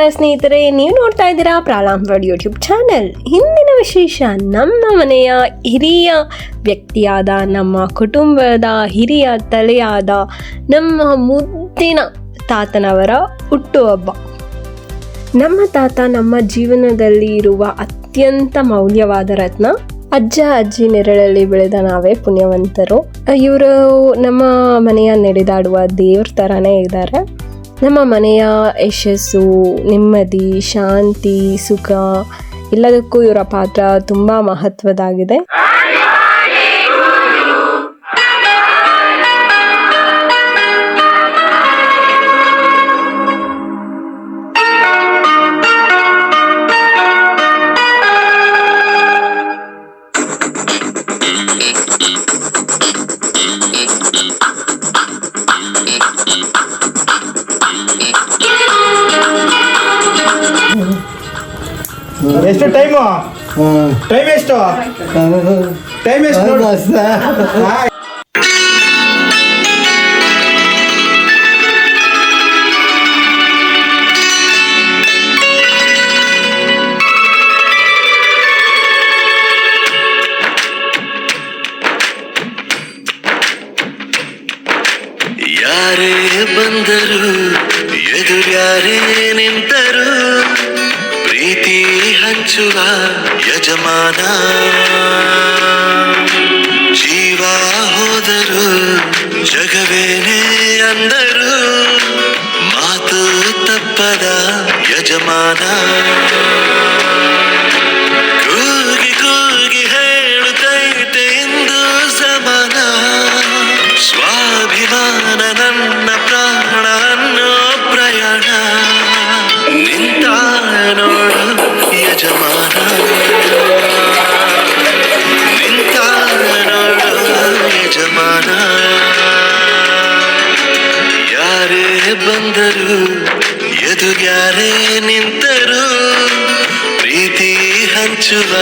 ನಮಸ್ಕಾರ ಸ್ನೇಹಿತರೆ, ನೀವು ನೋಡ್ತಾ ಇದ್ದೀರಾ ವರ್ಡ್ ಯೂಟ್ಯೂಬ್ ಚಾನೆಲ್. ಹಿಂದಿನ ವಿಶೇಷ, ನಮ್ಮ ಮನೆಯ ಹಿರಿಯ ವ್ಯಕ್ತಿಯಾದ, ನಮ್ಮ ಕುಟುಂಬದ ಹಿರಿಯ ತಲೆಯಾದ, ನಮ್ಮ ಮುದ್ದಿನ ತಾತನವರ ಹುಟ್ಟುಹಬ್ಬ. ನಮ್ಮ ತಾತ ನಮ್ಮ ಜೀವನದಲ್ಲಿ ಇರುವ ಅತ್ಯಂತ ಮೌಲ್ಯವಾದ ರತ್ನ, ಅಜ್ಜ ಅಜ್ಜಿ ನೆರಳಲ್ಲಿ ಬೆಳೆದ ನಾವೇ ಪುಣ್ಯವಂತರು. ಇವರು ನಮ್ಮ ಮನೆಯ ನಡೆದಾಡುವ ದೇವ್ರ ಥರನೇ ಇದ್ದಾರೆ. ನಮ್ಮ ಮನೆಯ ಯಶಸ್ಸು ನೆಮ್ಮದಿ ಶಾಂತಿ ಸುಖ ಎಲ್ಲದಕ್ಕೂ ಇವರ ಪಾತ್ರ ತುಂಬ ಮಹತ್ವದಾಗಿದೆ ಟೈಮು ಟೈಮ್ ಎಷ್ಟು? ಟೈಮ್ ಎಷ್ಟು అంచుల యజమాన జీవాహోదరు హోದರು జగవేనే అందరూ మాతు తప్పద యజమానా. ಬಂದರು ಎದುರ್ಯಾರೇ ನಿಂತರು ಪ್ರೀತಿ ಹಂಚುವ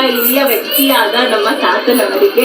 ಕುಟುಂಬದ ಹಿರಿಯ ವ್ಯಕ್ತಿಯಾದ ನಮ್ಮ ತಾತನವರಿಗೆ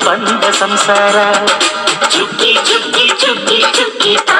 ಬಂದ ಸಂಸಾರ ಚುಕ್ಕಿ ಚುಕ್ಕಿ ಚುಕ್ಕಿ ಚುಕ್ಕಿ ತಾರೆಗಳ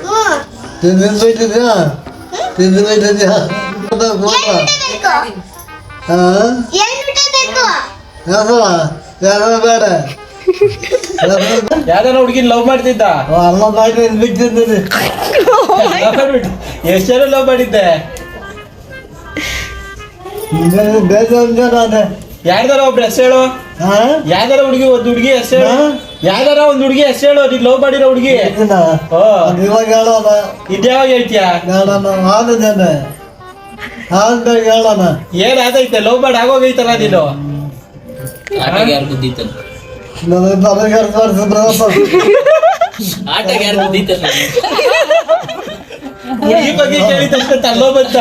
ತಿಂದ ಬೈತಿದ್ಯಾ ತಿಂದು ಯಾರು? ಬೇಡ? ಯಾವ್ದಾರ ಹುಡುಗಿನ ಲವ್ ಮಾಡ್ತಿದ್ದ? ಮಾಡಿ ಬಿಟ್ಟಿದ್ದೀನಿ ಎಷ್ಟು ಜನ ಲವ್ ಮಾಡಿದ್ದೆ? ಬೇಜಾರ ಯಾರ್ದಾರ ಒಬ್ರು ಹೆಸರು ಹೇಳು. ಯಾವ್ದಾರ ಹುಡುಗಿ ಒಂದ್ ಹುಡುಗಿ ಹೆಸರು ಹಾ? ಯಾವ್ದಾರ ಒಂದ್ ಹುಡುಗಿ ಹೆಸರು ಹೇಳು ನೀನ್ ಲವ್ ಮಾಡಿರೋ ಹುಡುಗಿ. ಇವಾಗ ಹೇಳೋಣ. ಇದ್ಯಾವಾಗ ಹೇಳ್ತೀಯ? ನಾನು ಆದಿದ್ದೇನೆ ಆದ್ಮೇಲೆ ಹೇಳೋಣ. ಏನ್ ಆದೈತೆ ಲವ್ ಮಾಡಿ ಆಗೋಗೈತಲ್ಲ ನೀನು ನನಗೆ ಅರ್ಥ ಹುಡುಗಿ ಬಗ್ಗೆ ಕೇಳಿದ ತಕ್ಷಣ ತಲ್ಲೋ ಬಂತ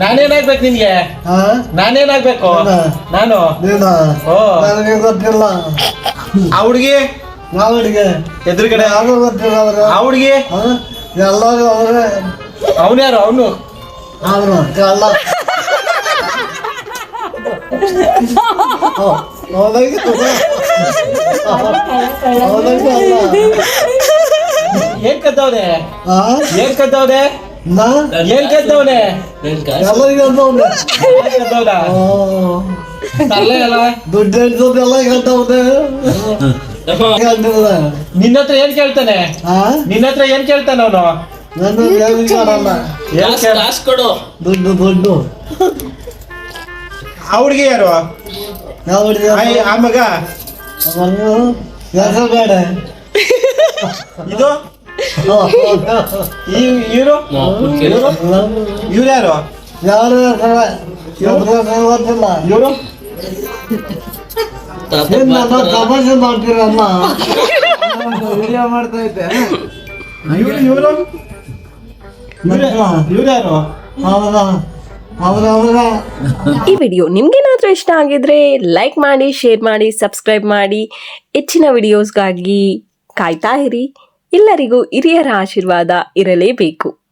ನಾನೇನಾಗ್ಬೇಕು ನಿನ್ಗೆ? ಹಾಂ ನಾನೇನಾಗ್ಬೇಕು? ನೀನಾ? ನನಗೆ ಗೊತ್ತಿಲ್ಲ. ಆ ಹುಡುಗಿ? ಯಾವಡಿಗೆ ಎದುರುಗಡೆ. ಯಾರು ಗೊತ್ತಿಲ್ಲ ಅವರು ಆ ಹುಡುಗಿ? ಎಲ್ಲರೂ ಅವರೇ. ಅವನು ಯಾರು? ಅವನು? ಅವನು ಅಲ್ಲ. ಏನ್ ಕದ್ದವ್ರೆ? ಏನ್ ಕದ್ದವನೆ? ನಾ ಏನ್ ಕದ್ದವನೆ ದುಡ್ಡು ನಿನ್ನ ಹತ್ರ ಏನ್ ಕೇಳ್ತಾನೆ? ಆ? ನಿನ್ನ ಹತ್ರ ಏನ್ ಕೇಳ್ತಾನೆ ಅವನು? ದುಡ್ಡು ದುಡ್ಡು ಯಾರು? ಆ- ಮಗ? ಬೇಡ. ಇದು? ಇವರು ಇವ್ರು ಯಾರು ಯಾರು ಹೆಸರು ಗೊತ್ತಿಲ್ಲ ಇವರು ಏನ್ ನನ್ನ ತಮಾಷೆ ಮಾಡ್ತೀರಮ್ಮ? ವಿಡಿಯೋ ಮಾಡ್ತಾ ಇದ್ದೆ. ಇವ್ರು ಇವರು ಇವ್ರು ಯಾರು ಹೌದಾ? ಹೌದಾ ಹೌದಾ? ಈ ವಿಡಿಯೋ ನಿಮ್ಗೇನಾದ್ರೂ ಇಷ್ಟ ಆಗಿದ್ರೆ ಲೈಕ್ ಮಾಡಿ ಶೇರ್ ಮಾಡಿ ಸಬ್ಸ್ಕ್ರೈಬ್ ಮಾಡಿ. ಹೆಚ್ಚಿನ ವಿಡಿಯೋಸ್ಗಾಗಿ ಕಾಯ್ತಾ ಇರಿ. ಎಲ್ಲರಿಗೂ ಹಿರಿಯರ ಆಶೀರ್ವಾದ ಇರಲೇಬೇಕು.